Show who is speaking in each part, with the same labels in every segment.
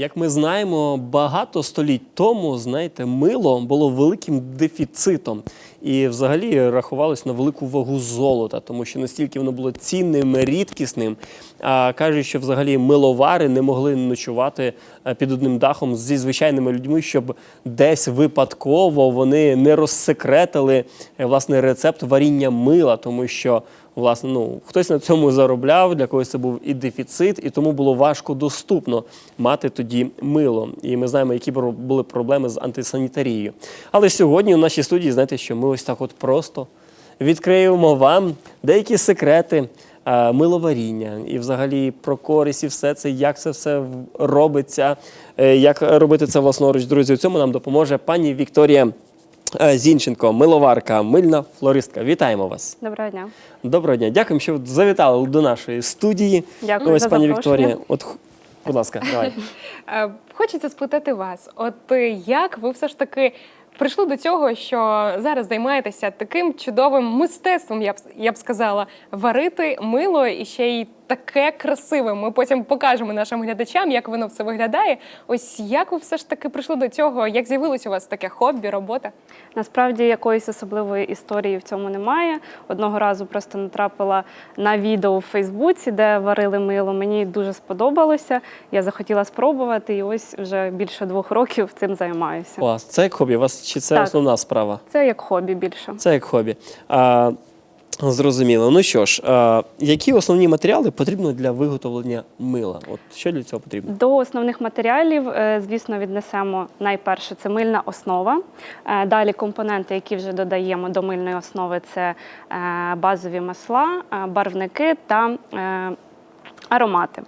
Speaker 1: Як ми знаємо, багато століть тому, знаєте, мило було великим дефіцитом і взагалі рахувалось на велику вагу золота, тому що настільки воно було цінним, рідкісним. А кажуть, що взагалі миловари не могли ночувати е, під одним дахом зі звичайними людьми, щоб десь випадково вони не розсекретили е, власне рецепт варіння мила, тому що власне, ну хтось на цьому заробляв, для когось це був і дефіцит, і тому було важко доступно мати тоді мило. І ми знаємо, які були проблеми з антисанітарією. Але сьогодні у нашій студії, знаєте, що ми ось так от просто відкриємо вам деякі секрети. Миловаріння і взагалі про користь і все це, як це все робиться, е, як робити це власноруч. Друзі, у цьому нам допоможе пані Вікторія Зінченко, миловарка, мильна флористка. Вітаємо вас.
Speaker 2: Доброго дня.
Speaker 1: Доброго дня. Дякуємо, що завітали до нашої студії.
Speaker 2: Дякую
Speaker 1: Ось
Speaker 2: за
Speaker 1: пані. Вікторія. От, будь ласка, давай.
Speaker 3: Е, Хочеться спитати вас, от е, як ви все ж таки прийшли до цього, що зараз займаєтеся таким чудовим мистецтвом, я б я б сказала, варити мило і ще й таке красиве. Ми потім покажемо нашим глядачам, як воно все виглядає. Ось як ви все ж таки прийшли до цього? Як з'явилось у вас таке хобі, робота?
Speaker 2: Насправді якоїсь особливої історії в цьому немає. Одного разу просто натрапила на відео у Фейсбуці, де варили мило. Мені дуже сподобалося. Я захотіла спробувати, і ось вже більше двох років цим займаюся.
Speaker 1: Клас. Це як хобі, у вас чи це
Speaker 2: Так.
Speaker 1: основна справа?
Speaker 2: Це як хобі більше.
Speaker 1: Це як хобі. А, зрозуміло. Ну що ж, а, які основні матеріали потрібно для виготовлення мила? От що для цього потрібно?
Speaker 2: До основних матеріалів, е, звісно, віднесемо найперше це мильна основа. Е, Далі компоненти, які вже додаємо до мильної основи, це е, базові масла, е, барвники та е, аромати.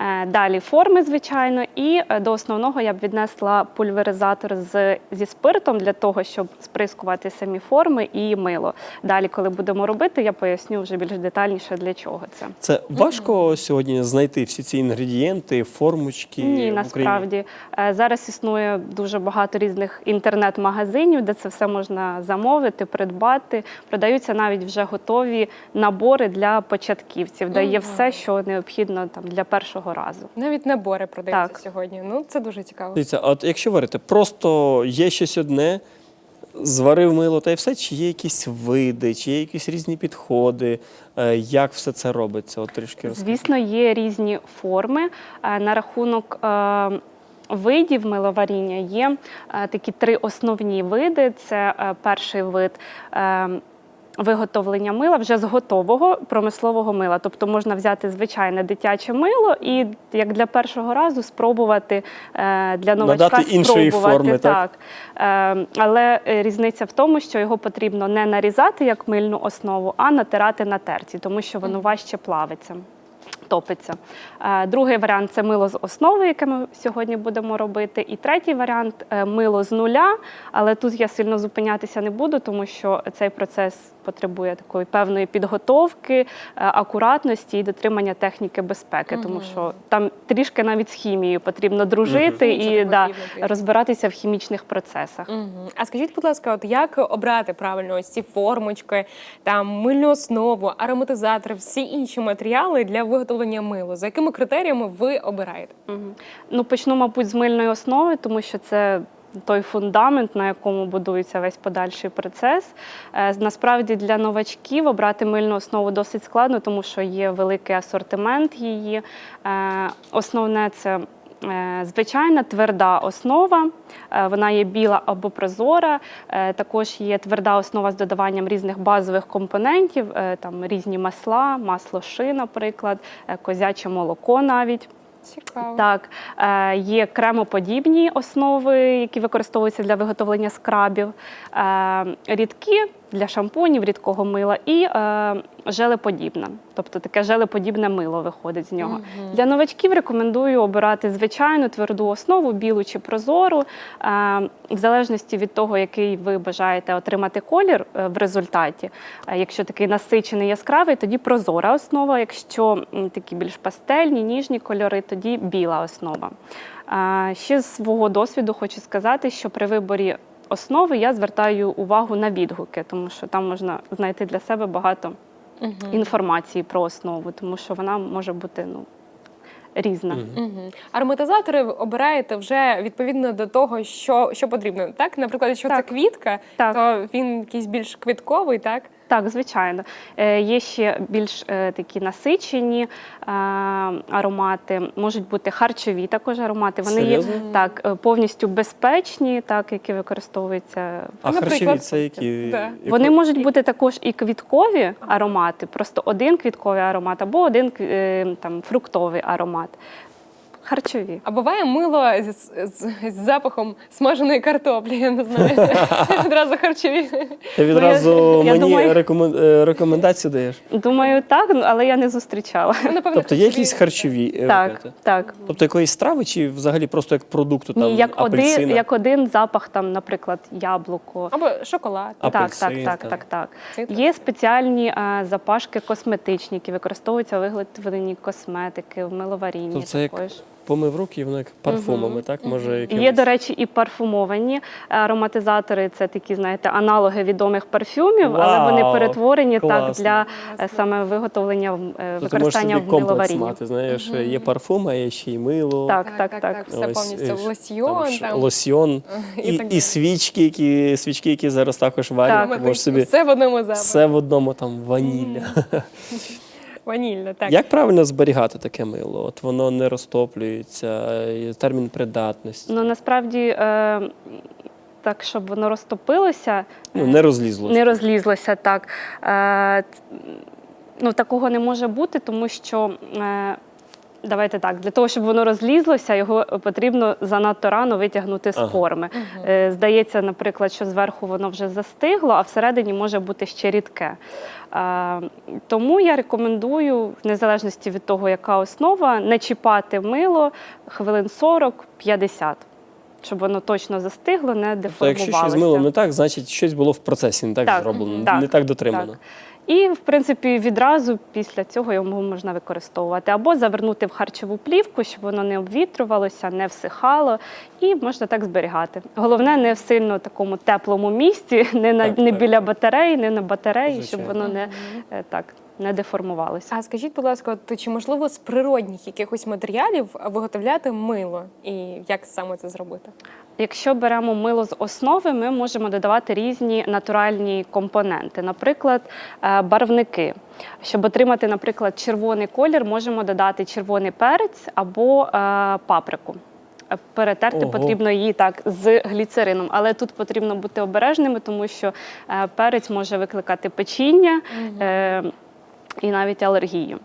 Speaker 2: Е, Далі форми, звичайно, і е, до основного я б віднесла пульверизатор з, зі спиртом для того, щоб сприскувати самі форми і мило. Далі, коли будемо робити, я поясню вже більш детальніше для чого це.
Speaker 1: Це важко сьогодні знайти всі ці інгредієнти, формочки
Speaker 2: Ні,
Speaker 1: в Україні?
Speaker 2: насправді Е, зараз існує дуже багато різних інтернет-магазинів, де це все можна замовити, придбати. Продаються навіть вже готові набори для початківців, де є все, що необхідно там для першого разу.
Speaker 3: Навіть набори продаються
Speaker 2: Так.
Speaker 3: сьогодні. Ну це дуже цікаво.
Speaker 1: Дивіться, а от якщо варити, просто є щось одне, зварив мило та й все, чи є якісь види, чи є якісь різні підходи, е, як все це робиться? От трішки розкажіть.
Speaker 2: Звісно, є різні форми. Е, На рахунок е, видів миловаріння є такі три основні види. Це перший вид. Виготовлення мила вже з готового промислового мила, тобто можна взяти звичайне дитяче мило і як для першого разу спробувати е, для новачка
Speaker 1: Надати іншої
Speaker 2: спробувати
Speaker 1: форми, так?
Speaker 2: так. але е, різниця в тому, що його потрібно не нарізати як мильну основу, а натирати на терці, тому що воно важче плавиться. Топиться. Е, Другий варіант це мило з основи, яке ми сьогодні будемо робити. І третій варіант е, мило з нуля. Але тут я сильно зупинятися не буду, тому що цей процес потребує такої певної підготовки, е, акуратності і дотримання техніки безпеки, тому що там трішки навіть з хімією потрібно дружити
Speaker 3: Мгм.
Speaker 2: і да, розбиратися в хімічних процесах.
Speaker 3: Мгм. А скажіть, будь ласка, от як обрати правильно ось ці формочки, там мильну основу, ароматизатори, всі інші матеріали для виготовлення милу? За якими критеріями ви обираєте?
Speaker 2: Ну, почну, мабуть, з мильної основи, тому що це той фундамент, на якому будується весь подальший процес. Е, Насправді для новачків обрати мильну основу досить складно, тому що є великий асортимент її. Е, Основне це. Е, Звичайна тверда основа, Е, вона є біла або прозора. Е, Також є тверда основа з додаванням різних базових компонентів, там різні масла, масло ши, наприклад, козяче молоко навіть.
Speaker 3: Цікаво.
Speaker 2: Так, є кремоподібні основи, які використовуються для виготовлення скрабів, рідкі для шампунів, рідкого мила і е, желеподібне. Тобто таке желеподібне мило виходить з нього.
Speaker 3: Мгм.
Speaker 2: Для новачків рекомендую обирати звичайну тверду основу, білу чи прозору, е, в залежності від того, який ви бажаєте отримати колір е, в результаті. Е, Якщо такий насичений яскравий, тоді прозора основа. Якщо такі більш пастельні, ніжні кольори, тоді біла основа. Е, Ще з свого досвіду хочу сказати, що при виборі основи я звертаю увагу на відгуки, тому що там можна знайти для себе багато
Speaker 3: Мгм.
Speaker 2: інформації про основу, тому що вона може бути ну, різна.
Speaker 3: Мгм. Ароматизатори ви обираєте вже відповідно до того, що, що потрібно. Так, наприклад, якщо це квітка,
Speaker 2: Так.
Speaker 3: то він якийсь більш квітковий, так?
Speaker 2: Так, звичайно. Е, Є ще більш е, такі насичені е, аромати, можуть бути харчові також аромати. Вони
Speaker 1: Серйозно?
Speaker 2: є так повністю безпечні, так які використовуються. в-
Speaker 1: А
Speaker 3: Наприклад,
Speaker 1: харчові це які?
Speaker 3: Да.
Speaker 2: Вони можуть бути також і квіткові аромати, просто один квітковий аромат або один е, там фруктовий аромат. Харчові.
Speaker 3: А буває мило з, з, з запахом смаженої картоплі, я не знаю. Одразу харчові.
Speaker 1: Ти відразу
Speaker 2: Ну, я
Speaker 1: мені
Speaker 2: думаю-
Speaker 1: рекомен- е, рекомендацію даєш?
Speaker 2: Думаю, так, ну, але я не зустрічала.
Speaker 3: Ну, напевно,
Speaker 1: Тобто є якісь харчові? е,
Speaker 2: Так,
Speaker 1: ракети?
Speaker 2: так.
Speaker 1: Тобто якоїсь страви чи взагалі просто як продукту там
Speaker 2: Ні, як
Speaker 1: апельсина?
Speaker 2: один, як один запах, там, наприклад, яблуко.
Speaker 3: Або шоколад.
Speaker 1: А-
Speaker 2: Так,
Speaker 1: апельсин,
Speaker 2: так, так,
Speaker 1: так.
Speaker 2: так, так. Є спеціальні е, запашки косметичні, які використовуються у виготовленні косметики, в миловарінні
Speaker 1: Тобто це як
Speaker 2: також.
Speaker 1: Помив руки, і воно як парфумами, так? Може, якимось...
Speaker 2: Є, до речі, і парфумовані ароматизатори. Це такі, знаєте, аналоги відомих парфюмів, але вони
Speaker 1: Вау,
Speaker 2: перетворені так для е,
Speaker 3: Класно.
Speaker 2: саме виготовлення в- е, використання в
Speaker 1: комплекс
Speaker 2: миловарінні.
Speaker 1: мати, знаєш, є парфум, а є ще й мило.
Speaker 2: Так, так, так.
Speaker 3: Все
Speaker 1: Ось,
Speaker 3: повністю
Speaker 1: е,
Speaker 3: лосьйон.
Speaker 1: там,
Speaker 3: Там,
Speaker 1: лосьйон
Speaker 3: і
Speaker 1: і, і, свічки, які, свічки, які зараз також варять.
Speaker 2: Так.
Speaker 1: Можеш собі
Speaker 3: Все в одному запаху.
Speaker 1: все в одному там ванілля.
Speaker 3: Ванільно, так.
Speaker 1: Як правильно зберігати таке мило? От воно не розтоплюється, е, термін придатності,
Speaker 2: Ну насправді е, так, щоб воно розтопилося,
Speaker 1: ну не розлізлося.
Speaker 2: не розлізлося так. Е, ну, такого не може бути, тому що. Е, Давайте так, для того, щоб воно розлізлося, його потрібно занадто рано витягнути з
Speaker 1: Ага.
Speaker 2: форми. Е, Здається, наприклад, що зверху воно вже застигло, а всередині може бути ще рідке. Е, Тому я рекомендую, в незалежності від того, яка основа, не чіпати мило хвилин 40-50, щоб воно точно застигло, не деформувалося.
Speaker 1: якщо щось з милом не так, значить щось було в процесі не так,
Speaker 2: Так,
Speaker 1: зроблено,
Speaker 2: так,
Speaker 1: не так дотримано.
Speaker 2: так. І, в принципі, відразу після цього його можна використовувати або завернути в харчову плівку, щоб воно не обвітрювалося, не всихало, і можна так зберігати. Головне, не в сильно такому теплому місці, не на
Speaker 1: Так,
Speaker 2: не
Speaker 1: так,
Speaker 2: біля
Speaker 1: так.
Speaker 2: батареї, не на батареї, щоб воно не е, так не деформувалося.
Speaker 3: А скажіть, будь ласка, от чи можливо з природних якихось матеріалів виготовляти мило? І як саме це зробити?
Speaker 2: Якщо беремо мило з основи, ми можемо додавати різні натуральні компоненти, наприклад, е, барвники. Щоб отримати, наприклад, червоний колір, можемо додати червоний перець або е, паприку. Е, Перетерти
Speaker 1: Ого.
Speaker 2: потрібно її так з гліцерином, але тут потрібно бути обережними, тому що перець може викликати печіння. Е, і навіть алергію.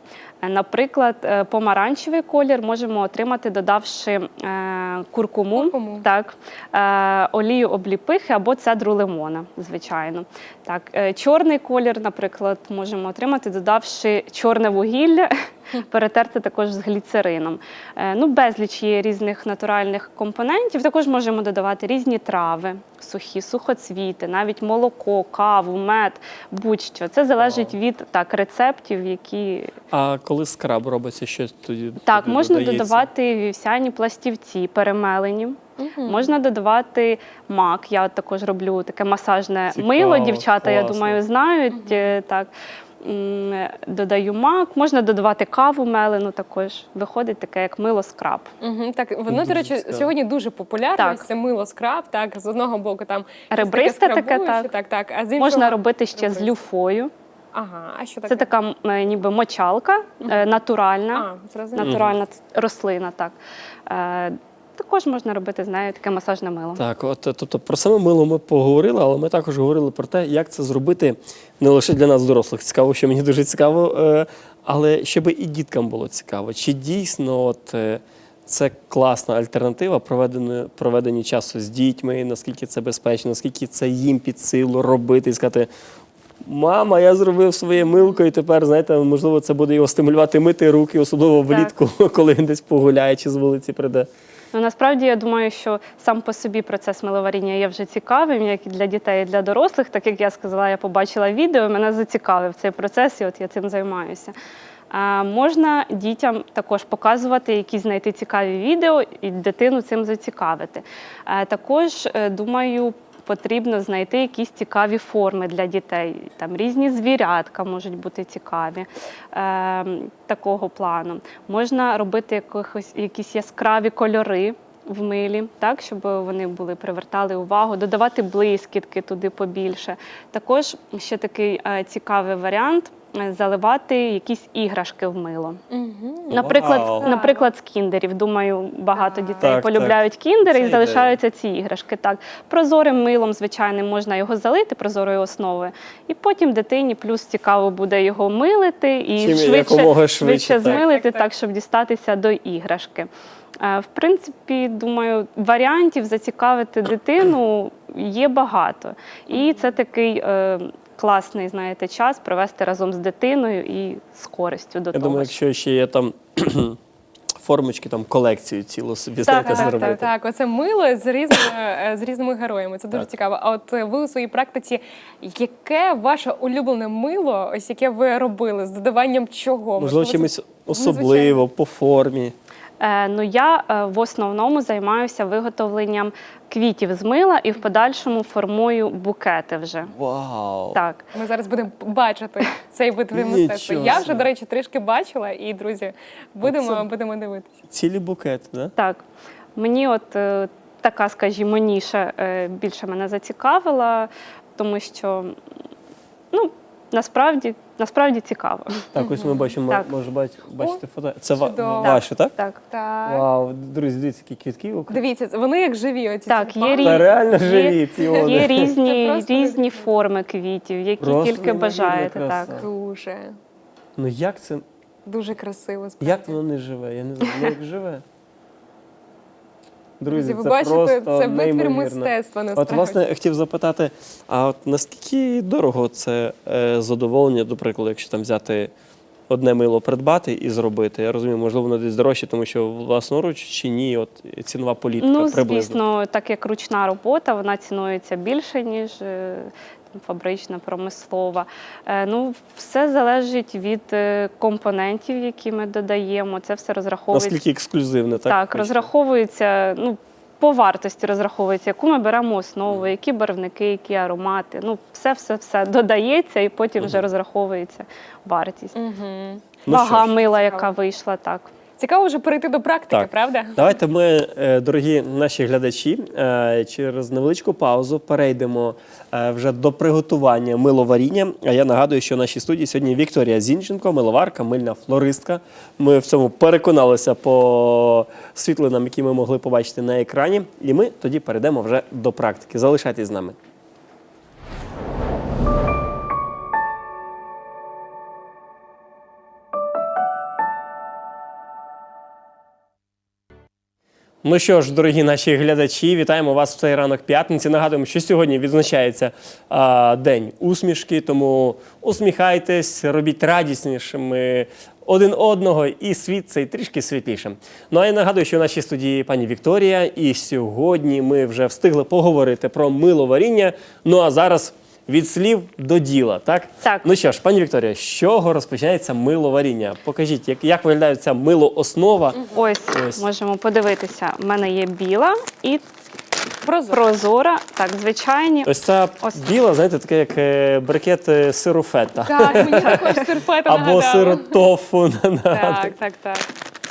Speaker 2: Наприклад, е, помаранчевий колір можемо отримати, додавши е, куркуму,
Speaker 3: Куркуму.
Speaker 2: так, е, олію обліпихи або цедру лимона, звичайно. Так, чорний колір, наприклад, можемо отримати, додавши чорне вугілля, перетерти також з гліцерином. Ну, безліч є різних натуральних компонентів. Також можемо додавати різні трави, сухі, сухоцвіти, навіть молоко, каву, мед, будь-що. Це залежить від так, рецептів, які
Speaker 1: А коли скраб робиться, що тоді
Speaker 2: так,
Speaker 1: туди
Speaker 2: можна
Speaker 1: додається?
Speaker 2: додавати вівсяні пластівці, перемелені. Можна додавати мак. Я от також роблю таке масажне
Speaker 1: Цікаво,
Speaker 2: мило. Дівчата, я
Speaker 1: класно.
Speaker 2: думаю, знають. е, Так. М, Додаю мак, можна додавати каву мелену також. Виходить таке, як мило скраб.
Speaker 3: Угу, так, воно, до речі, сьогодні дуже популярне.
Speaker 2: Так.
Speaker 3: Це мило скраб, так, з одного боку там щось
Speaker 2: Ребристе таке,
Speaker 3: скрабуюче,
Speaker 2: так.
Speaker 3: так, так. А з іншого...
Speaker 2: Можна робити ще з люфою.
Speaker 3: Ага, а що таке?
Speaker 2: Це така е, ніби мочалка, е, натуральна.
Speaker 3: А, зрозуміло.
Speaker 2: натуральна ц- рослина. Так. Е, також можна робити з нею таке масажне мило.
Speaker 1: Так, от е, тобто про саме мило ми поговорили, але ми також говорили про те, як це зробити не лише для нас, дорослих. Цікаво, що мені дуже цікаво, е, але щоб і діткам було цікаво. Чи дійсно от, е, це класна альтернатива проведення, проведення часу з дітьми, наскільки це безпечно, наскільки це їм під силу робити і сказати. Мама, я зробив своє милко, і тепер, знаєте, можливо, це буде його стимулювати мити руки, особливо
Speaker 2: Так.
Speaker 1: влітку, коли він десь погуляє чи з вулиці прийде.
Speaker 2: Ну насправді я думаю, що сам по собі процес миловаріння є вже цікавим, як і для дітей, і для дорослих. Так як я сказала, я побачила відео, мене зацікавив цей процес, і от я цим займаюся. А, можна дітям також показувати, якісь знайти цікаві відео і дитину цим зацікавити. А, також е, думаю. Потрібно знайти якісь цікаві форми для дітей. Там різні звірятка можуть бути цікаві е, такого плану. Можна робити якихось, якісь яскраві кольори. В милі, так, щоб вони були привертали увагу, додавати блискітки туди побільше. Також ще такий е, цікавий варіант заливати якісь іграшки в мило.
Speaker 3: Угу.
Speaker 2: Наприклад,
Speaker 1: Вау.
Speaker 2: наприклад, з кіндерів. Думаю, багато
Speaker 3: Так.
Speaker 2: дітей
Speaker 1: Так,
Speaker 2: полюбляють кіндери
Speaker 1: Це
Speaker 2: і
Speaker 1: ідея.
Speaker 2: залишаються ці іграшки. Так, прозорим милом, звичайним, можна його залити прозорою основою, і потім дитині плюс цікаво буде його милити і
Speaker 1: Чим
Speaker 2: швидше,
Speaker 1: якомога швидше, так.
Speaker 2: змилити,
Speaker 3: Так,
Speaker 2: так,
Speaker 3: так.
Speaker 2: щоб дістатися до іграшки. Е, В принципі, думаю, варіантів зацікавити дитину є багато. І це такий е, класний, знаєте, час провести разом з дитиною і з користю до
Speaker 1: Я
Speaker 2: того.
Speaker 1: думаю, якщо ще є там формочки, там колекцію цілу собі
Speaker 2: Так,
Speaker 1: знаєте,
Speaker 2: так,
Speaker 1: зробити.
Speaker 3: Так, так, оце мило з різними, е, з різними героями. Це дуже
Speaker 1: Так.
Speaker 3: цікаво. А от ви у своїй практиці, яке ваше улюблене мило, ось яке ви робили, з додаванням чого?
Speaker 1: Можливо, чимось особливо, по формі.
Speaker 2: Е, ну я е, в основному займаюся виготовленням квітів з мила і в подальшому формую букети вже.
Speaker 1: Вау!
Speaker 2: Так.
Speaker 3: Ми зараз будемо бачити цей вид мистецтва. Я вже, до речі, трішки бачила, і друзі, будемо,
Speaker 1: Це-
Speaker 3: будемо дивитися.
Speaker 1: Цілі букети, да?
Speaker 2: Так. Мені от е, така, скажімо, ніша більше мене зацікавила, тому що ну, насправді, насправді цікаво.
Speaker 1: Так, ось ми бачимо,
Speaker 2: Так.
Speaker 1: може бачити, бачити фото. Це ва-
Speaker 3: чудово.
Speaker 1: ваше, так?
Speaker 2: Так.
Speaker 3: Так.
Speaker 1: Вау, друзі, дивіться, які квітки.
Speaker 3: Дивіться, вони як живі. Оці
Speaker 2: Так,
Speaker 3: тюльпани.
Speaker 2: є
Speaker 1: Та
Speaker 2: рі-
Speaker 1: реально
Speaker 2: є-
Speaker 1: живі ці вони.
Speaker 2: Є
Speaker 3: Це
Speaker 2: різні,
Speaker 3: просто
Speaker 2: різні
Speaker 3: неймовірно.
Speaker 2: форми квітів, які
Speaker 1: Просто
Speaker 2: тільки
Speaker 1: неймовірна
Speaker 2: бажаєте.
Speaker 1: краса.
Speaker 2: Так.
Speaker 3: Дуже,
Speaker 1: Ну як це?
Speaker 3: дуже красиво. справді.
Speaker 1: Як воно не живе? Я не знаю, ну як живе. Друзі,
Speaker 3: ви
Speaker 1: це
Speaker 3: бачите,
Speaker 1: просто
Speaker 3: це витвір мистецтва. Насправді.
Speaker 1: От, власне, хотів запитати, а от наскільки дорого це е, задоволення, до прикладу, якщо там взяти одне мило придбати і зробити? Я розумію, можливо, воно десь дорожче, тому що власноруч чи ні, от цінова політика
Speaker 2: Ну,
Speaker 1: приблизно.
Speaker 2: звісно, так як ручна робота, вона цінується більше, ніж е, там, фабрична, промислова. Е, Ну, все залежить від е, компонентів, які ми додаємо. Це все розраховується.
Speaker 1: Наскільки ексклюзивне, так?
Speaker 2: Так, розраховується, ну, по вартості розраховується, яку ми беремо основу, які барвники, які аромати. Ну, все, все, все додається і потім вже розраховується вартість.
Speaker 3: Угу.
Speaker 1: Ну
Speaker 2: Вага
Speaker 1: ж,
Speaker 2: мила, яка вийшла, так.
Speaker 3: Цікаво вже перейти до практики,
Speaker 1: Так.
Speaker 3: правда?
Speaker 1: Давайте ми, е, дорогі наші глядачі, е, через невеличку паузу перейдемо е, вже до приготування миловаріння. А я нагадую, що в нашій студії сьогодні Вікторія Зінченко, миловарка, мильна флористка. Ми в цьому переконалися по світлинам, які ми могли побачити на екрані. І ми тоді перейдемо вже до практики. Залишайтесь з нами. Ну що ж, дорогі наші глядачі, вітаємо вас в цей ранок п'ятниці. Нагадуємо, що сьогодні відзначається а, день усмішки, тому усміхайтесь, робіть радіснішими один одного, і світ цей трішки світлішим. Ну а я нагадую, що в нашій студії пані Вікторія, і сьогодні ми вже встигли поговорити про миловаріння. Ну а зараз від слів до діла, так?
Speaker 2: Так.
Speaker 1: Ну що ж, пані Вікторія, з чого розпочинається миловаріння? Покажіть, як, як виглядає ця милооснова?
Speaker 2: Ось,
Speaker 1: Ось.
Speaker 2: можемо подивитися. У мене є біла і прозора. Так, звичайні.
Speaker 1: Ось ця
Speaker 2: Ось.
Speaker 1: біла, знаєте, таке як е, брикет е, сиру фета.
Speaker 3: Так, мені також серпета
Speaker 1: Або
Speaker 3: нагадало.
Speaker 1: сиру тофу.
Speaker 3: Так, так, так.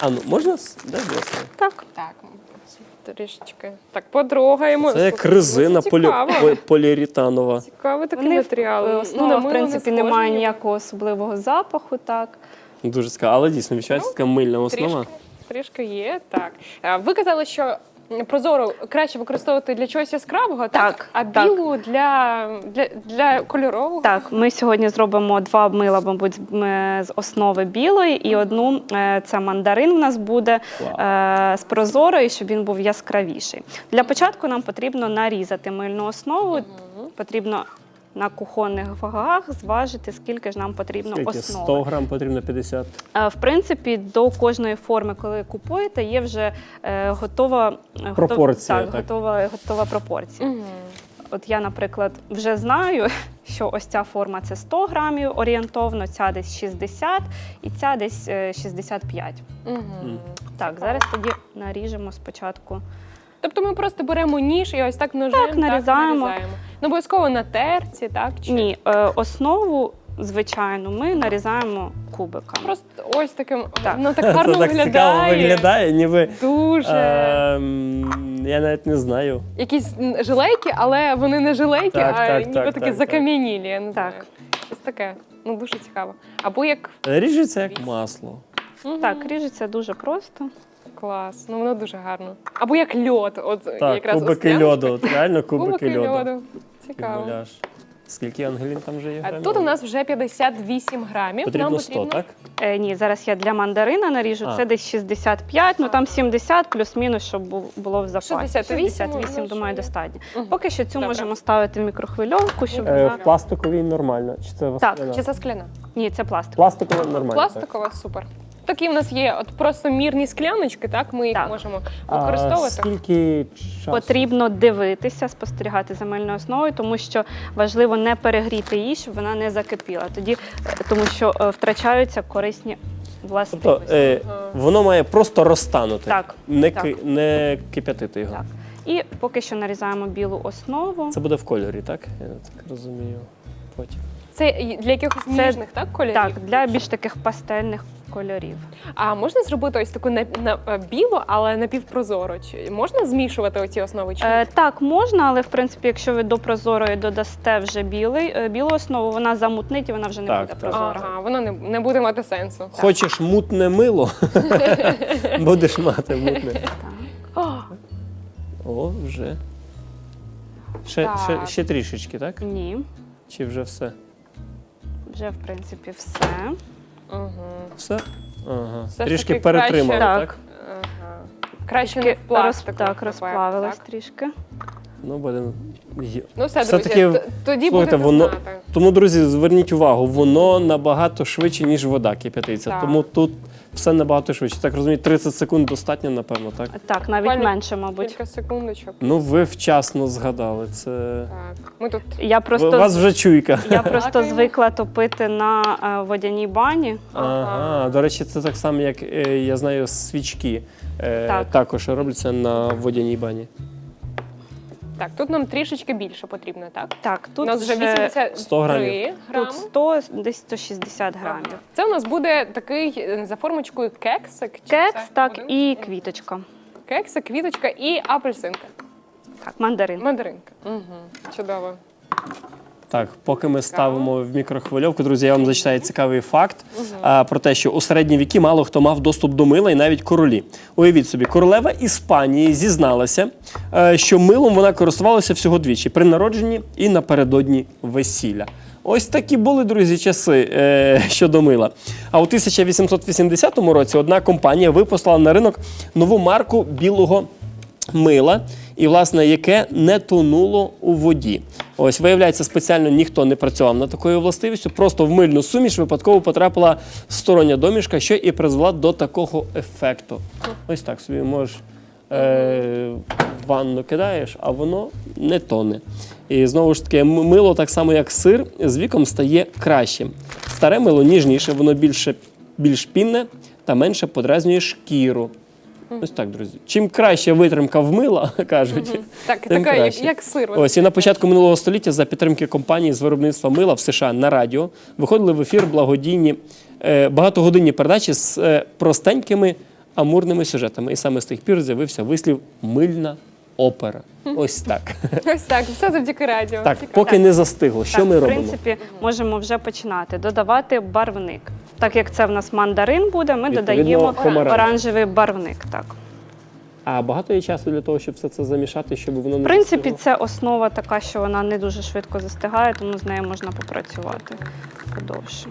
Speaker 1: А ну можна с- дай будь ласка?
Speaker 2: Так.
Speaker 3: Так, трішечки. Так, потрогаємо.
Speaker 1: Це як резина полі...
Speaker 3: цікаво.
Speaker 1: по- поліуретанова.
Speaker 3: Цікавий такий
Speaker 2: Вони
Speaker 3: матеріал.
Speaker 2: е,
Speaker 3: Ну,
Speaker 2: Основа, в принципі,
Speaker 3: не
Speaker 2: немає ніякого особливого запаху. Так.
Speaker 1: Дуже цікаво, але дійсно відчувається така мильна основа.
Speaker 3: Трішки, трішки є, так. А, Ви казали, що прозору краще використовувати для чогось яскравого, так?
Speaker 2: Так,
Speaker 3: а
Speaker 2: так.
Speaker 3: білу для, для, для кольорового?
Speaker 2: Так, ми сьогодні зробимо два мила, мабуть, з- основи білої, і одну е, це мандарин у нас буде wow. з прозорої, щоб він був яскравіший. Для початку нам потрібно нарізати мильну основу. Потрібно на кухонних вагах зважити, скільки ж нам потрібно
Speaker 1: Скільки?
Speaker 2: основи.
Speaker 1: 100 грам потрібно 50.
Speaker 2: Е, В принципі, до кожної форми, коли купуєте, є вже е, готова е, готов- Так,
Speaker 1: так.
Speaker 2: Готова, готова пропорція.
Speaker 3: Мгм.
Speaker 2: От я, наприклад, вже знаю, що ось ця форма це 100 грамів орієнтовно, ця десь 60 і ця десь е, 65.
Speaker 3: Мгм.
Speaker 1: Мгм.
Speaker 2: Так, зараз тоді наріжемо спочатку
Speaker 3: Тобто ми просто беремо ніж і ось так ножем
Speaker 2: Так, нарізаємо.
Speaker 3: нарізаємо. Не обов'язково на терці, так? Чи
Speaker 2: Ні, е, основу, звичайно, ми нарізаємо кубиками.
Speaker 3: Просто ось таким
Speaker 2: Так.
Speaker 3: ну так гарно
Speaker 1: Це так
Speaker 3: виглядає.
Speaker 1: цікаво виглядає, ніби.
Speaker 3: Дуже.
Speaker 1: Ем, я навіть не знаю.
Speaker 3: Якісь жилейки, але вони не жилейки,
Speaker 1: Так,
Speaker 3: а
Speaker 1: так,
Speaker 3: ніби
Speaker 1: так,
Speaker 3: такі
Speaker 1: так, так.
Speaker 3: закам'янілі. Я не
Speaker 2: Так.
Speaker 3: знаю. Щось таке. Ну дуже цікаво. Або як
Speaker 1: Ріжеться як масло.
Speaker 2: Так, ріжеться дуже просто.
Speaker 3: Клас, ну воно дуже гарно. Або як льод. От
Speaker 1: Так,
Speaker 3: якраз
Speaker 1: кубики льоду. От Реально кубики,
Speaker 3: Кубики
Speaker 1: льоду.
Speaker 3: льоду.
Speaker 1: І
Speaker 3: Цікаво.
Speaker 1: гуляш. Скільки Ангелін там вже є
Speaker 3: А
Speaker 1: грамів?
Speaker 3: тут у нас вже 58 грамів.
Speaker 1: потрібно
Speaker 3: Нам
Speaker 1: 100,
Speaker 3: потрібно
Speaker 1: так?
Speaker 2: Е, ні, зараз я для мандарина наріжу.
Speaker 1: А.
Speaker 2: Це десь 65, ну там 70 плюс-мінус, щоб бу- було в запасі.
Speaker 3: 68,
Speaker 2: 68,
Speaker 3: ну,
Speaker 2: думаю,
Speaker 3: що є.
Speaker 2: достатньо.
Speaker 3: Мгм.
Speaker 2: Поки що цю
Speaker 3: Добре.
Speaker 2: можемо ставити в мікрохвильовку, щоб
Speaker 1: Е,
Speaker 2: вона...
Speaker 1: в пластиковій нормально. Чи це
Speaker 2: Так.
Speaker 3: Чи це скляна?
Speaker 2: Ні, це пластик.
Speaker 1: Пластикова нормально. так.
Speaker 3: Пластикова, супер. Такі в нас є от просто мірні скляночки, так? Ми їх
Speaker 2: Так.
Speaker 3: можемо
Speaker 1: А
Speaker 3: використовувати.
Speaker 1: скільки часу?
Speaker 2: Потрібно дивитися, спостерігати за мильною основою, тому що важливо не перегріти її, щоб вона не закипіла. Тоді, е, тому що е, втрачаються корисні властивості.
Speaker 1: Тобто е, воно має просто розтанути,
Speaker 2: Так,
Speaker 1: не,
Speaker 2: так.
Speaker 1: ки- не кип'ятити його.
Speaker 2: Так. І поки що нарізаємо білу основу.
Speaker 1: Це буде в кольорі, так? Я так розумію. Потім.
Speaker 3: Це і для якихось ніжних, так, кольорів?
Speaker 2: Так, для більш таких пастельних кольорів.
Speaker 3: А можна зробити ось таку на, на е, білу, але напівпрозору? Чи можна змішувати оці основи? Чи?
Speaker 2: Е, так, можна, але в принципі, якщо ви до прозорої додасте вже білий, е, білу основу, вона замутнить і вона вже не
Speaker 1: Так,
Speaker 2: буде
Speaker 1: так.
Speaker 2: прозора.
Speaker 3: Ага, воно не, не буде мати сенсу.
Speaker 1: Хочеш мутне мило, будеш мати мутне.
Speaker 3: О,
Speaker 1: О, вже. Ще,
Speaker 3: Так.
Speaker 1: ще, ще трішечки, так?
Speaker 2: Ні,
Speaker 1: Чи вже все?
Speaker 2: вже в принципі все.
Speaker 3: Угу.
Speaker 1: Все? Ага.
Speaker 3: Все ж
Speaker 1: Трішки
Speaker 3: таки
Speaker 1: перетримали,
Speaker 2: краще-
Speaker 1: так?
Speaker 2: Так.
Speaker 3: Ага. Краще не
Speaker 2: Трішки
Speaker 3: в пластику.
Speaker 2: так,
Speaker 3: напевно,
Speaker 2: розплавилось
Speaker 3: так?
Speaker 2: трішки.
Speaker 1: Ну, будемо. є.
Speaker 3: Ну все,
Speaker 1: Все-таки,
Speaker 3: т- тоді
Speaker 1: Слухайте,
Speaker 3: будете
Speaker 1: воно.
Speaker 3: знати.
Speaker 1: Тому, друзі, зверніть увагу, воно набагато швидше, ніж вода кип'ятиться.
Speaker 3: Так.
Speaker 1: Тому тут все набагато швидше. Так розумію, 30 секунд достатньо, напевно, так?
Speaker 2: Так, навіть
Speaker 3: Буквально
Speaker 2: менше, мабуть.
Speaker 3: Кілька секундочок.
Speaker 1: Ну, ви вчасно згадали. Це.
Speaker 3: Так. Ми тут
Speaker 2: Я
Speaker 1: У вас вже чуйка.
Speaker 2: я просто
Speaker 3: Дякуємо.
Speaker 2: звикла топити на е, водяній бані.
Speaker 1: Ага. До речі, це так само, як е, я знаю, свічки е,
Speaker 2: Так.
Speaker 1: також робляться на водяній бані.
Speaker 3: Так, тут нам трішечки більше потрібно, так?
Speaker 2: Так,
Speaker 3: У
Speaker 2: тут
Speaker 3: нас вже
Speaker 2: вже
Speaker 3: 83
Speaker 1: 100 грамів.
Speaker 3: грами.
Speaker 2: тут 100, десь 160 грамів.
Speaker 3: Це у нас буде такий е, за формочкою кексик. чи
Speaker 2: Кекс,
Speaker 3: це
Speaker 2: так,
Speaker 3: один?
Speaker 2: і квіточка.
Speaker 3: Кексик, квіточка і апельсинка.
Speaker 2: Так, мандарин.
Speaker 3: Мандаринка. Угу. Чудово.
Speaker 1: Так, поки ми ставимо в мікрохвильовку, друзі, я вам зачитаю цікавий факт а, про те, що у середні віки мало хто мав доступ до мила і навіть королі. Уявіть собі, королева Іспанії зізналася, е, що милом вона користувалася всього двічі при народженні і напередодні весілля. Ось такі були, друзі, часи е, щодо мила. А у 1880 році одна компанія випустила на ринок нову марку білого мила, і, власне, яке не тонуло у воді. Ось, виявляється, спеціально ніхто не працював над такою властивістю. Просто в мильну суміш випадково потрапила стороння домішка, що і призвела до такого ефекту. Ось так собі можеш е, ванну кидаєш, а воно не тоне. І знову ж таки, мило, так само як сир, з віком стає кращим. Старе мило ніжніше, воно більше, більш пінне та менше подразнює шкіру. Ось так, друзі. Чим краще витримка в мила, кажуть.
Speaker 3: Так,
Speaker 1: Тим
Speaker 3: така, як,
Speaker 1: краще.
Speaker 3: як сир.
Speaker 1: Ось і на початку минулого століття за підтримки компанії з виробництва мила в США на радіо виходили в ефір благодійні е, багатогодинні передачі з е, простенькими амурними сюжетами. І саме з тих пір з'явився вислів мильна опера. Ось так.
Speaker 3: Ось так, все завдяки радіо.
Speaker 1: Так,
Speaker 3: Цікаво.
Speaker 1: поки не застигло. Що
Speaker 2: так,
Speaker 1: ми
Speaker 2: в
Speaker 1: робимо?
Speaker 2: принципі, можемо вже починати додавати барвник. Так як це в нас мандарин буде, ми
Speaker 1: Відповідно,
Speaker 2: додаємо
Speaker 1: помаранч.
Speaker 2: оранжевий барвник. Так.
Speaker 1: А багато є часу для того, щоб все це замішати, щоб воно не
Speaker 2: В принципі,
Speaker 1: застигло?
Speaker 2: це основа така, що вона не дуже швидко застигає, тому з нею можна попрацювати подовше.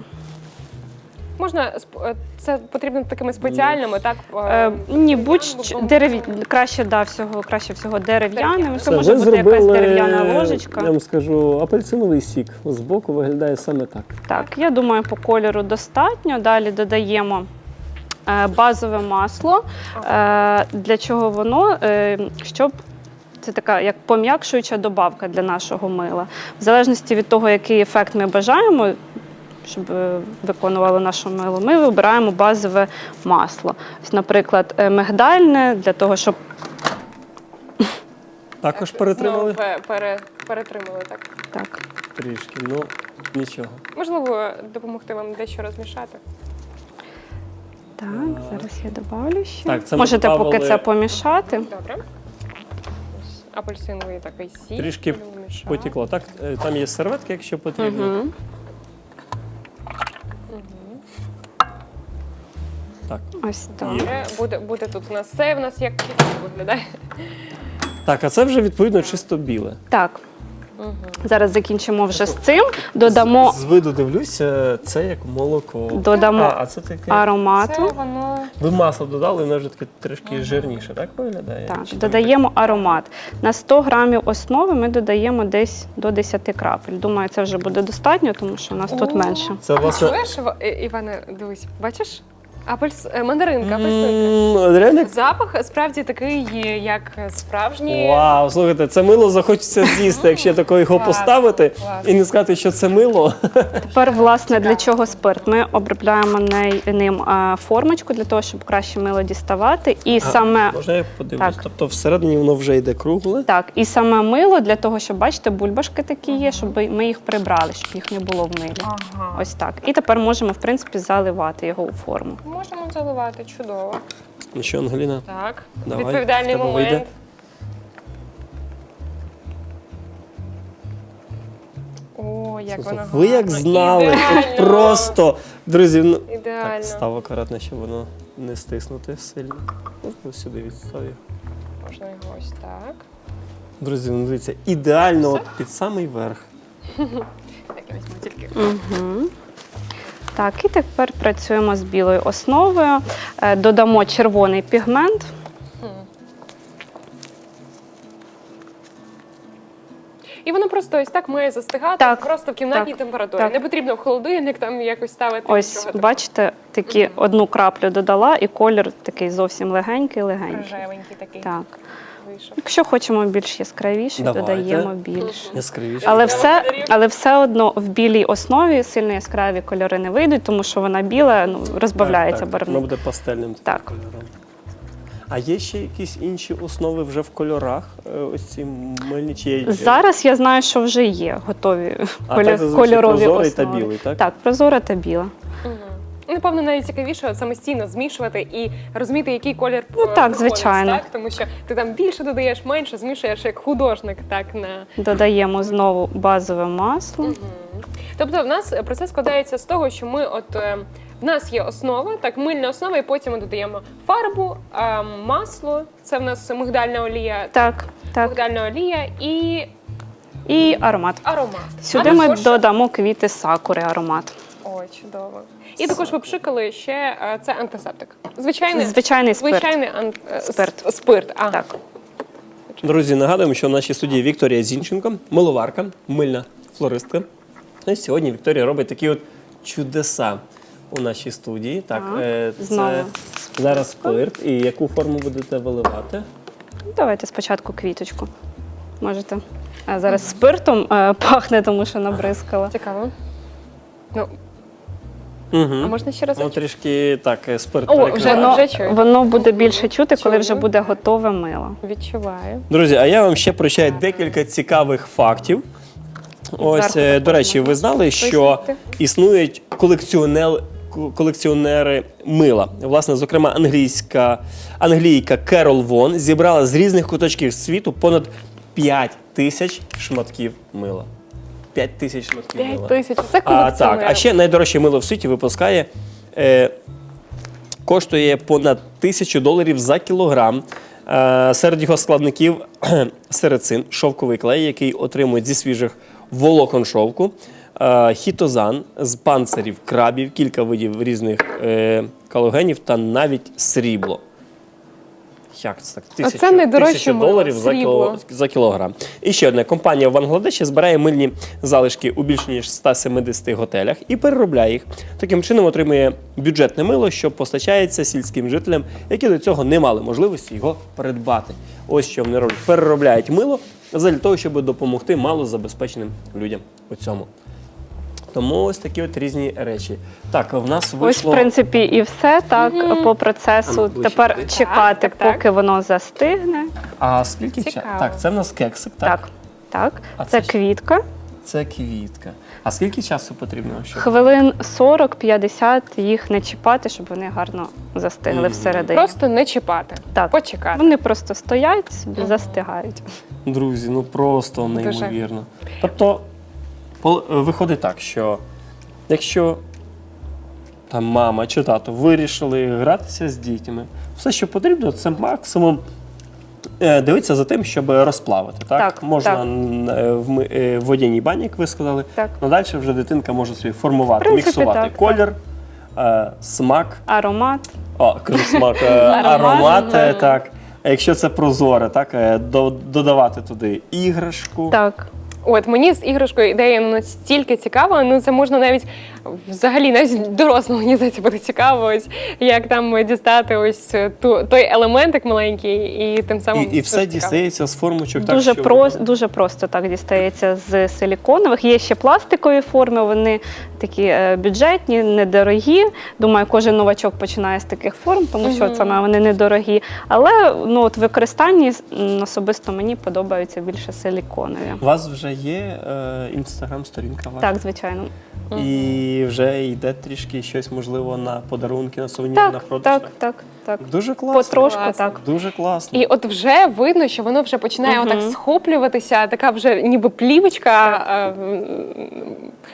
Speaker 3: Можна е, це потрібно такими спеціальними, так?
Speaker 2: Е, ні, будь дереві... краще да, всього, краще всього дерев'яним. Це може бути якась дерев'яна
Speaker 1: Я вам скажу, апельсиновий сік збоку виглядає саме так.
Speaker 2: Так, я думаю, по кольору достатньо. Далі додаємо е, базове масло. Е, Для чого воно? Е, Щоб це така як пом'якшуюча добавка для нашого мила. В залежності від того, який ефект ми бажаємо, щоб е, виконувало наше мило, ми вибираємо базове масло. Ось, наприклад, е, мигдальне для того, щоб
Speaker 1: Також перетримали?
Speaker 3: Знову пере, перетримали так.
Speaker 2: Так.
Speaker 1: Трішки, ну нічого.
Speaker 3: Можливо, допомогти вам дещо розмішати.
Speaker 2: Так, зараз я добавлю ще.
Speaker 1: Так, це ми
Speaker 2: Можете поки
Speaker 1: добавили-
Speaker 2: це помішати.
Speaker 3: Добре. Ось Апельсиновий такий сік.
Speaker 1: Трішки. Потекло. Так, е, там є серветки, якщо потрібно.
Speaker 2: Угу.
Speaker 1: Так.
Speaker 2: Ось так.
Speaker 1: Є.
Speaker 3: Буде, буде тут у нас це, в нас як кефір виглядає.
Speaker 1: так, а це вже відповідно чисто біле.
Speaker 2: Так.
Speaker 3: Угу.
Speaker 2: Зараз закінчимо вже з цим. Додамо,
Speaker 1: З, з виду дивлюся, це як молоко.
Speaker 2: додамо
Speaker 1: А, а це таке.
Speaker 2: аромату.
Speaker 3: Це воно
Speaker 1: Ви масло додали, воно вже таке трішки жирніше, так виглядає?
Speaker 2: Так,
Speaker 1: Чи
Speaker 2: додаємо аромат. На 100 грамів основи ми додаємо десь до 10 крапель. Думаю, це вже буде достатньо, тому що у нас тут
Speaker 3: О.
Speaker 2: менше.
Speaker 1: Це власне.
Speaker 3: чуєш, Іва- Іване, дивись, бачиш? Апельс... е, Мандаринка, апельсинка.
Speaker 1: М, Реально?
Speaker 3: Запах справді такий, як справжній.
Speaker 1: Вау, слухайте, це мило захочеться з'їсти, якщо тако його
Speaker 3: Клас,
Speaker 1: поставити
Speaker 3: клас.
Speaker 1: і не сказати, що це мило.
Speaker 2: Тепер, власне, для чого спирт? Ми обробляємо ней- ним формочку для того, щоб краще мило діставати. І саме
Speaker 1: Можна я подивлюсь?
Speaker 2: Так.
Speaker 1: Тобто всередині воно вже йде кругле.
Speaker 2: так, і саме мило для того, щоб бачите, бульбашки такі є, щоб ми їх прибрали, щоб їх не було в милі.
Speaker 3: Ага.
Speaker 2: Ось так. І тепер можемо, в принципі, заливати його у форму.
Speaker 3: Можемо заливати, чудово.
Speaker 1: Ну що, Ангеліна?
Speaker 3: Так,
Speaker 1: Давай,
Speaker 3: відповідальний
Speaker 1: в тебе
Speaker 3: момент.
Speaker 1: вийде.
Speaker 3: О, як
Speaker 1: Слухай,
Speaker 3: воно
Speaker 1: ви як
Speaker 3: гарно.
Speaker 1: знали,
Speaker 3: Ідеально.
Speaker 1: просто, друзі, ну,
Speaker 3: Ідеально.
Speaker 1: так, став акуратно, щоб воно не стиснути сильно. Ось сюди відставив.
Speaker 3: Можна його ось так.
Speaker 1: Друзі, ну дивіться, ідеально от під самий верх.
Speaker 3: Так, я візьму тільки.
Speaker 2: Угу. Так, і тепер працюємо з білою основою. Е, Додамо червоний пігмент.
Speaker 3: І воно просто ось так має застигати
Speaker 2: Так,
Speaker 3: просто в кімнатній
Speaker 2: так,
Speaker 3: температурі.
Speaker 2: так.
Speaker 3: Не потрібно в холодильник там якось ставити.
Speaker 2: Ось,
Speaker 3: нічого
Speaker 2: бачите, такі одну краплю додала, і колір такий зовсім легенький, легенький.
Speaker 3: Рожевенький такий
Speaker 2: Так. Якщо хочемо більш яскравіше,
Speaker 1: Давайте.
Speaker 2: додаємо більше.
Speaker 1: Яскравіше.
Speaker 2: Але все, але все одно в білій основі сильно яскраві кольори не вийдуть, тому що вона біла, ну, розбавляється
Speaker 1: так, Воно буде пастельним
Speaker 2: Так.
Speaker 1: кольором. А є ще якісь інші основи вже в кольорах? е, Ось ці мильні чи є?
Speaker 2: Зараз я знаю, що вже є готові
Speaker 1: А
Speaker 2: колі-
Speaker 1: так
Speaker 2: кольорові
Speaker 1: прозорий та білий, так?
Speaker 2: Так, прозора та біла.
Speaker 3: Угу. Напевно, навіть цікавіше от самостійно змішувати і розуміти, який колір
Speaker 2: Ну, так,
Speaker 3: виходить,
Speaker 2: звичайно.
Speaker 3: Так? Тому що ти там більше додаєш, менше змішуєш як художник, так на
Speaker 2: Додаємо знову базове масло.
Speaker 3: Мгм. Тобто, в нас процес складається з того, що ми от е, в нас є основа, так мильна основа, і потім ми додаємо фарбу, масло. Це в нас мигдальна олія,
Speaker 2: Так, так.
Speaker 3: мигдальна олія і
Speaker 2: І аромат.
Speaker 3: аромат.
Speaker 2: Сюди
Speaker 3: А
Speaker 2: ми
Speaker 3: також-
Speaker 2: додамо квіти сакури аромат.
Speaker 3: О, чудово. І також ви пшикали ще е, це антисептик. Звичайний,
Speaker 2: Звичайний спирт.
Speaker 3: звичайний ан- е, с-
Speaker 2: Спирт.
Speaker 3: спирт. А.
Speaker 2: Так.
Speaker 1: Друзі, нагадуємо, що в нашій студії Вікторія Зінченко, миловарка, мильна флористка. І сьогодні Вікторія робить такі от чудеса у нашій студії. Так,
Speaker 2: Так,
Speaker 1: е, це
Speaker 2: знову.
Speaker 1: зараз спирт. І яку форму будете виливати?
Speaker 2: Давайте спочатку квіточку. Можете. А зараз спиртом е, пахне, тому що набризкала.
Speaker 3: Цікаво. Ну,
Speaker 1: Угу.
Speaker 3: а можна ще раз?
Speaker 1: Ну, трішки так, е, спирт
Speaker 3: О, вже-
Speaker 2: Воно,
Speaker 3: вже чую.
Speaker 2: воно буде більше чути, коли вже буде готове мило.
Speaker 3: Відчуваю.
Speaker 1: Друзі, а я вам ще прощаю декілька цікавих фактів. Ось, е, до речі, ви знали, що існують колекціонер, колекціонери мила. Власне, зокрема, англійська англійка Керол Вон зібрала з різних куточків світу понад 5 тисяч шматків мила. 5 тисяч
Speaker 3: П'ять
Speaker 1: мила.
Speaker 3: тисяч. Це
Speaker 1: А, так, а ще найдорожче мило в світі випускає. Е, коштує понад тисячу доларів за кілограм. Е, серед його складників серецин, шовковий клей, який отримують зі свіжих волокон шовку, е, хітозан з панцирів крабів, кілька видів різних е, калогенів та навіть срібло. Як це так? Тисячу,
Speaker 3: найдорожче
Speaker 1: тисячу доларів за, кіло, за кілограм. І ще одна компанія в Бангладеші збирає мильні залишки у більше ніж 170 готелях і переробляє їх. Таким чином отримує бюджетне мило, що постачається сільським жителям, які до цього не мали можливості його придбати. Ось що вони роблять. Переробляють мило для того, щоб допомогти малозабезпеченим людям у цьому. Тому ось такі от різні речі. Так, в нас вийшло...
Speaker 2: Ось, в принципі, і все так по процесу.
Speaker 1: А ну,
Speaker 2: Тепер
Speaker 1: туди.
Speaker 2: чекати,
Speaker 3: Так, так, так.
Speaker 2: поки воно застигне.
Speaker 1: А скільки часу? Так, це в нас кексик, так?
Speaker 2: Так, так.
Speaker 1: А
Speaker 2: Це
Speaker 1: це
Speaker 2: квітка.
Speaker 1: Це квітка. А скільки часу потрібно? Щоб...
Speaker 2: Хвилин 40-50 їх не чіпати, щоб вони гарно застигли
Speaker 1: Мгм.
Speaker 2: всередині.
Speaker 3: Просто не чіпати,
Speaker 2: Так.
Speaker 3: почекати.
Speaker 2: Вони просто стоять, собі застигають.
Speaker 1: Друзі, ну просто
Speaker 3: Дуже.
Speaker 1: неймовірно. Тобто, пол- виходить так, що якщо там мама чи тато вирішили гратися з дітьми, все, що потрібно, це максимум е, дивитися за тим, щоб розплавити. Так,
Speaker 2: Так,
Speaker 1: можна
Speaker 2: так.
Speaker 1: е, в, е, водяній бані, як ви сказали.
Speaker 2: Так.
Speaker 1: Ну, далі вже дитинка може собі формувати,
Speaker 2: В принципі,
Speaker 1: міксувати
Speaker 2: так,
Speaker 1: колір, е, смак.
Speaker 2: Аромат.
Speaker 1: О, кажу смак, е, аромат, е, так. А якщо це прозоре, так, е, додавати туди іграшку.
Speaker 2: Так.
Speaker 3: От мені з іграшкою ідея настільки цікава. Ну це можна навіть взагалі навіть дорослому мені здається буде цікаво, ось як там дістати ось ту той елементик маленький, і тим самим
Speaker 1: і все
Speaker 3: цікаво.
Speaker 1: дістається з формочок. так,
Speaker 2: Дуже,
Speaker 1: що
Speaker 2: про,
Speaker 1: воно-
Speaker 2: дуже просто так дістається з силіконових. Є ще пластикові форми, вони такі е, бюджетні, недорогі. Думаю, кожен новачок починає з таких форм, тому що
Speaker 3: Мгм.
Speaker 2: саме вони недорогі. Але ну, от в використанні м, особисто мені подобаються більше силіконові.
Speaker 1: У вас вже є інстаграм-сторінка ваша?
Speaker 2: Так, звичайно.
Speaker 1: І вже йде трішки щось, можливо, на подарунки, на сувеніри, на
Speaker 2: Так,
Speaker 1: продаж.
Speaker 2: так, так, так.
Speaker 1: Дуже класно.
Speaker 2: Потрошку,
Speaker 3: Класно.
Speaker 2: так.
Speaker 1: Дуже класно.
Speaker 3: І от вже видно, що воно вже починає
Speaker 2: Мгм.
Speaker 3: отак схоплюватися, така вже ніби плівочка е, м,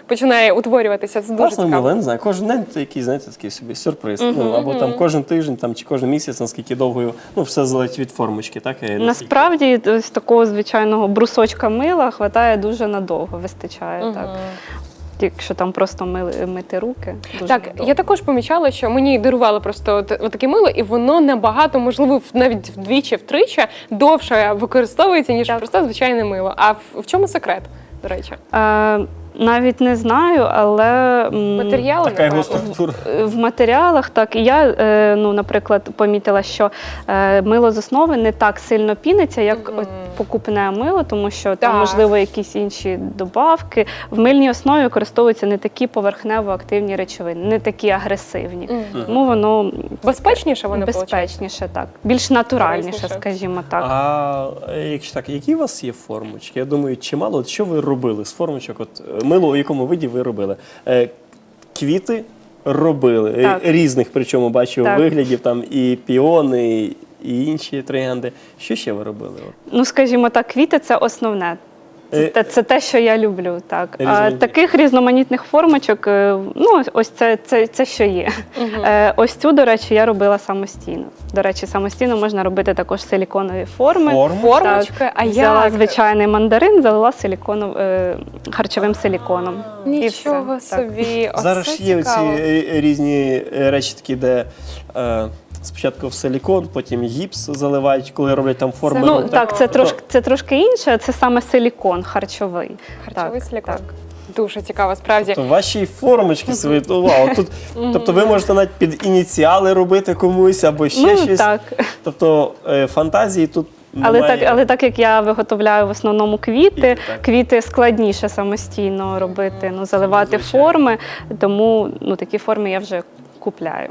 Speaker 3: починає утворюватися. Це дуже
Speaker 1: Класно,
Speaker 3: цікаво.
Speaker 1: знаю. Кожен день це якийсь, знаєте, такий собі сюрприз. Ну, або там кожен тиждень там, чи кожен місяць, наскільки довгою, ну, все залежить від формочки, так? і наскільки-
Speaker 2: Насправді з такого звичайного брусочка мила хватає дуже надовго, вистачає так. Якщо там просто мили, мити руки. Дуже
Speaker 3: Так, я також помічала, що мені дарували просто от, таке мило, і воно набагато, можливо, в- навіть вдвічі, втричі довше використовується, ніж просто звичайне мило. А в, в чому секрет, до речі?
Speaker 2: Е, навіть не знаю, але м,
Speaker 3: Матеріали
Speaker 1: Така його
Speaker 3: напевно?
Speaker 1: структура.
Speaker 2: в матеріалах так. І я, е, ну, наприклад, помітила, що е, мило з основи не так сильно піниться, як
Speaker 3: Мгм.
Speaker 2: от покупне мило, тому що
Speaker 3: Так.
Speaker 2: там, можливо, якісь інші добавки. В мильній основі використовуються не такі поверхнево активні речовини, не такі агресивні.
Speaker 3: Мгм.
Speaker 2: Тому воно
Speaker 3: Безпечніше воно виходить?
Speaker 2: безпечніше, так. Більш натуральніше,
Speaker 3: Корисніше.
Speaker 2: скажімо так.
Speaker 1: А е, якщо так, які у вас є формочки? Я думаю, чимало. От що ви робили з формочок? От е, мило у якому виді ви робили? Е, квіти робили е,
Speaker 2: Так.
Speaker 1: різних, причому бачу
Speaker 2: Так.
Speaker 1: виглядів там і піони, і інші троянди. Що ще ви робили?
Speaker 2: Ну, скажімо так, квіти це основне. Це,
Speaker 1: Е,
Speaker 2: те- це те, що я люблю. Так. А таких різноманітних формочок, е, ну ось це, це, це що є. Е, ось цю, до речі, я робила самостійно. До речі, самостійно можна робити також силіконові форми.
Speaker 1: Форму?
Speaker 3: Формочки,
Speaker 2: Так.
Speaker 3: а
Speaker 2: Взяла
Speaker 3: як?
Speaker 2: звичайний мандарин, залила силіконом, е, харчовим силіконом. І
Speaker 3: Нічого
Speaker 2: все.
Speaker 3: Собі.
Speaker 1: Зараз є е, різні речі, такі, де е, спочатку в силікон, потім гіпс заливають, коли роблять там форми.
Speaker 2: Ну
Speaker 1: Ну,
Speaker 2: так, це трошки це трошки інше. Це саме силікон харчовий.
Speaker 3: Харчовий
Speaker 2: так,
Speaker 3: силікон.
Speaker 2: Так.
Speaker 3: Дуже цікаво, справді.
Speaker 1: То ваші формочки свої, то вау. Тут, тобто ви можете навіть під ініціали робити комусь або ще
Speaker 2: ну
Speaker 1: щось.
Speaker 2: так.
Speaker 1: Тобто е, фантазії тут
Speaker 2: Але
Speaker 1: немає.
Speaker 2: так, але так як я виготовляю в основному квіти,
Speaker 1: Квіти, так.
Speaker 2: квіти складніше самостійно робити, ну заливати
Speaker 1: Звичайно.
Speaker 2: форми, тому ну такі форми я вже купляю.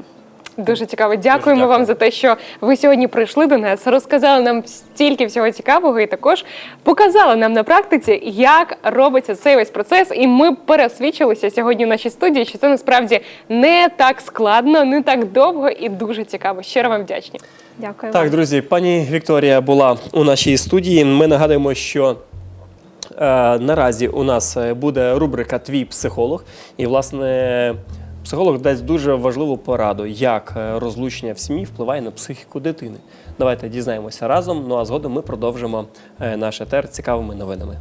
Speaker 3: Дуже цікаво. Дякуємо
Speaker 1: дякую.
Speaker 3: вам за те, що ви сьогодні прийшли до нас, розказали нам стільки всього цікавого, і також показали нам на практиці, як робиться цей весь процес. І ми пересвідчилися сьогодні в нашій студії, що це насправді не так складно, не так довго і дуже цікаво. Щиро вам вдячні.
Speaker 2: Дякую.
Speaker 1: Так, друзі, пані Вікторія була у нашій студії. Ми нагадуємо, що е, наразі у нас е, буде рубрика Твій психолог. І, власне, психолог дасть дуже важливу пораду, як е, розлучення в сім'ї впливає на психіку дитини. Давайте дізнаємося разом. Ну а згодом ми продовжимо е, наш етер цікавими новинами.